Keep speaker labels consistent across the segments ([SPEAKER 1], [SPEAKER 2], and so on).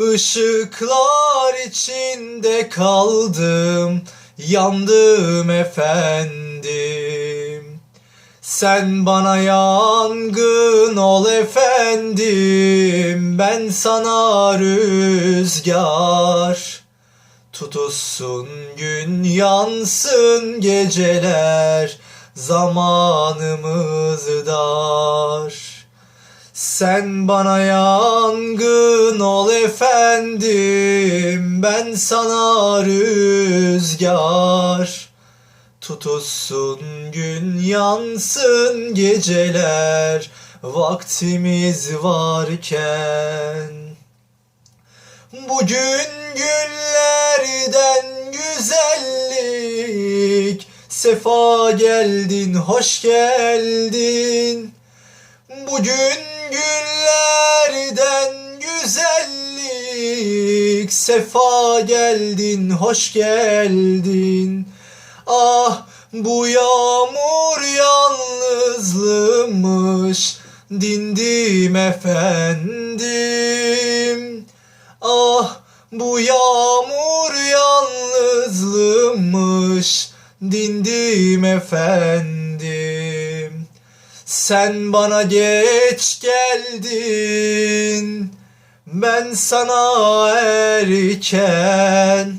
[SPEAKER 1] ışıklar içinde kaldım, yandım efendim. Sen bana yangın ol efendim, ben sana rüzgar. Tutuşsun gün yansın geceler, zamanımız dar. Sen bana yangın ol efendim, ben sana rüzgar. Tutuşsun gün yansın geceler, vaktimiz varken. Bugün günlerden güzellik, sefa geldin, hoş geldin. Bugün günlerden güzellik, sefa geldin, hoş geldin. Ah bu yağmur yalnızlığımış, dindim efendim. Ah bu yağmur yalnızlığımış, dindim efendim. Sen bana geç geldin, ben sana erken.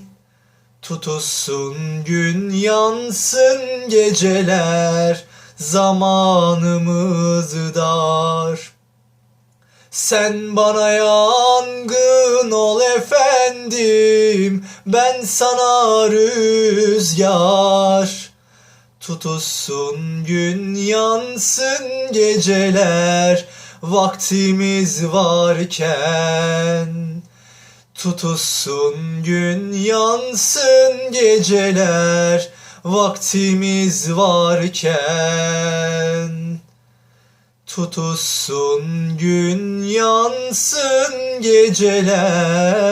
[SPEAKER 1] Tutuşsun gün yansın geceler, zamanımız dar. Sen bana yangın ol efendim, ben sana rüzgar. Tutuşsun gün yansın geceler, vaktimiz varken. Tutuşsun gün yansın geceler, vaktimiz varken. Tutuşsun gün yansın geceler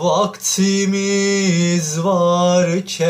[SPEAKER 1] Vaktimiz varken